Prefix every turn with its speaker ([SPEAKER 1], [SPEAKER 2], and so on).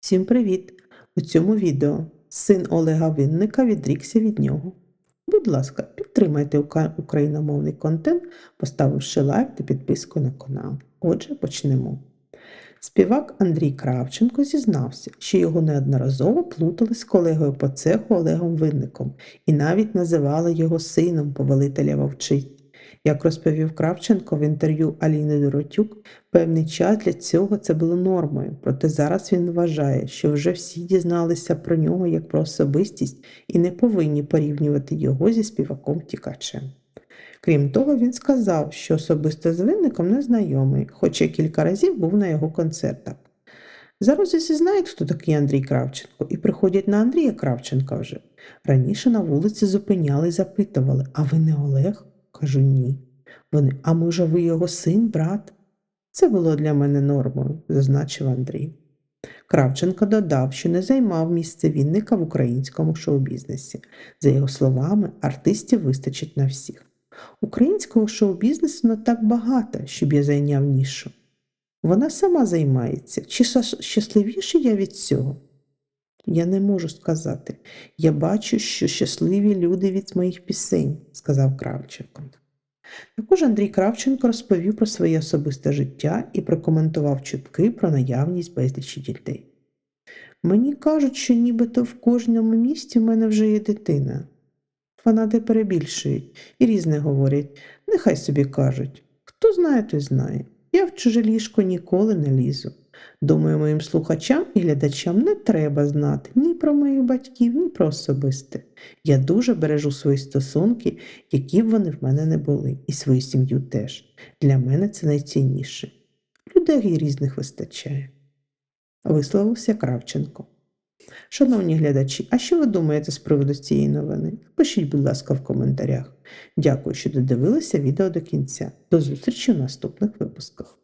[SPEAKER 1] Всім привіт! У цьому відео син Олега Винника відрікся від нього. Будь ласка, підтримайте україномовний контент, поставивши лайк та підписку на канал. Отже, почнемо. Співак Андрій Кравченко зізнався, що його неодноразово плутали з колегою по цеху Олегом Винником і навіть називали його сином повелителя вовчиць. Як розповів Кравченко в інтерв'ю Аліни Доротюк, Певний час для цього це було нормою, проте зараз він вважає, що вже всі дізналися про нього як про особистість і не повинні порівнювати його зі співаком Тікачем. Крім того, він сказав, що особисто з винником не знайомий, хоча кілька разів був на його концертах. Зараз усі знають, хто такий Андрій Кравченко, і приходять на Андрія Кравченка вже. Раніше на вулиці зупиняли і запитували: А ви не Олег? Кажу ні. Вони, а може, ви його син, брат? Це було для мене нормою, зазначив Андрій. Кравченко додав, що не займав місце Вінника в українському шоу-бізнесі. За його словами, артистів вистачить на всіх. Українського шоу-бізнесу не так багато, щоб я зайняв нішу. Вона сама займається. Чи щас- щасливіший я від цього? Я не можу сказати. Я бачу, що щасливі люди від моїх пісень, сказав Кравченко. Також Андрій Кравченко розповів про своє особисте життя і прокоментував чутки про наявність безлічі дітей. Мені кажуть, що нібито в кожному місті в мене вже є дитина. Фанати перебільшують і різне говорять, нехай собі кажуть. Хто знає, той знає. Я в чуже ліжко ніколи не лізу. Думаю, моїм слухачам і глядачам не треба знати ні про моїх батьків, ні про особисте. Я дуже бережу свої стосунки які б вони в мене не були, і свою сім'ю теж. Для мене це найцінніше. Людей різних вистачає. Висловився Кравченко. Шановні глядачі, а що ви думаєте з приводу цієї новини? Пишіть, будь ласка, в коментарях. Дякую, що додивилися відео до кінця. До зустрічі в наступних випусках.